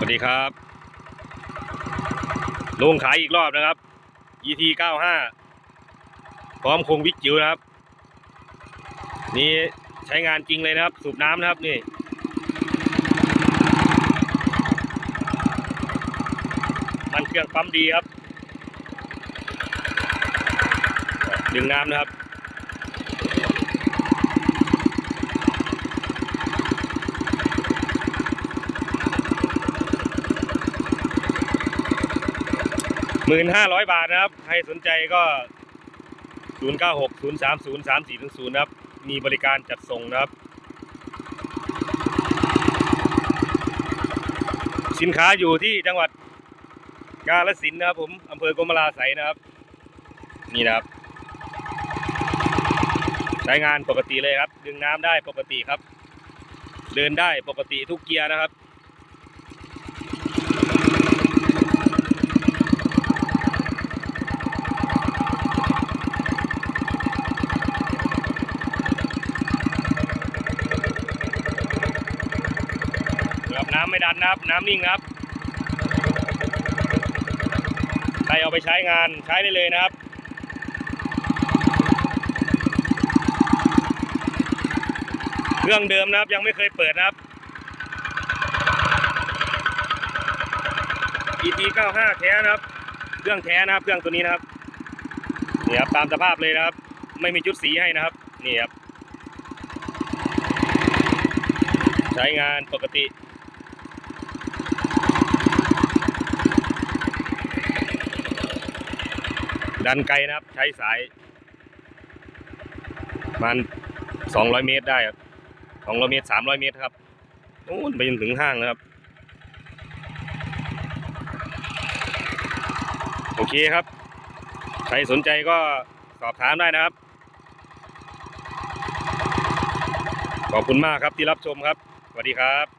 สวัสดีครับลงขายอีกรอบนะครับ ET 95พร้อมคงวิกจิ๋วนะครับ นี่ใช้งานจริงเลยนะครับ สูบน้ำนะครับนี่มันเครื่องปั๊มดีครับ ดึงน้ำนะครับ หมื่นห้าร้อยบาทนะครับ ใครสนใจก็ศูนย์เก้าหกศูนย์สามศูนย์สามสี่ถึงศูนย์นะครับ มีบริการจัดส่งนะครับ สินค้าอยู่ที่จังหวัดกาฬสินธุ์นะครับผมอำเภอกมราไสนะครับ นี่นะครับ ใช้งานปกติเลยครับ ดึงน้ำได้ปกติครับ เดินได้ปกติทุกเกียร์นะครับ ครับน้ำไม่ดันนะครับ น้ำนิ่งนะครับใครเอาไปใช้งานใช้ได้เลยนะครับเครื่องเดิมนะครับยังไม่เคยเปิดนะครับ ET 95แท้นะครับ เครื่องแท้นะครับ เครื่องตัวนี้นะครับนี่ครับตามสภาพเลยนะครับ ไม่มีจุดสีให้นะครับนี่ครับใช้งานปกติ ดันไกลนะครับ ใช้สายประมันสองร้อยเมตรได้ครับสองร้อยเมตรสามร้อยเมตรครับโอ้ไปจนถึงห้างนะครับ โอเคครับ ใครสนใจก็สอบถามได้นะครับ ขอบคุณมากครับที่รับชมครับ สวัสดีครับ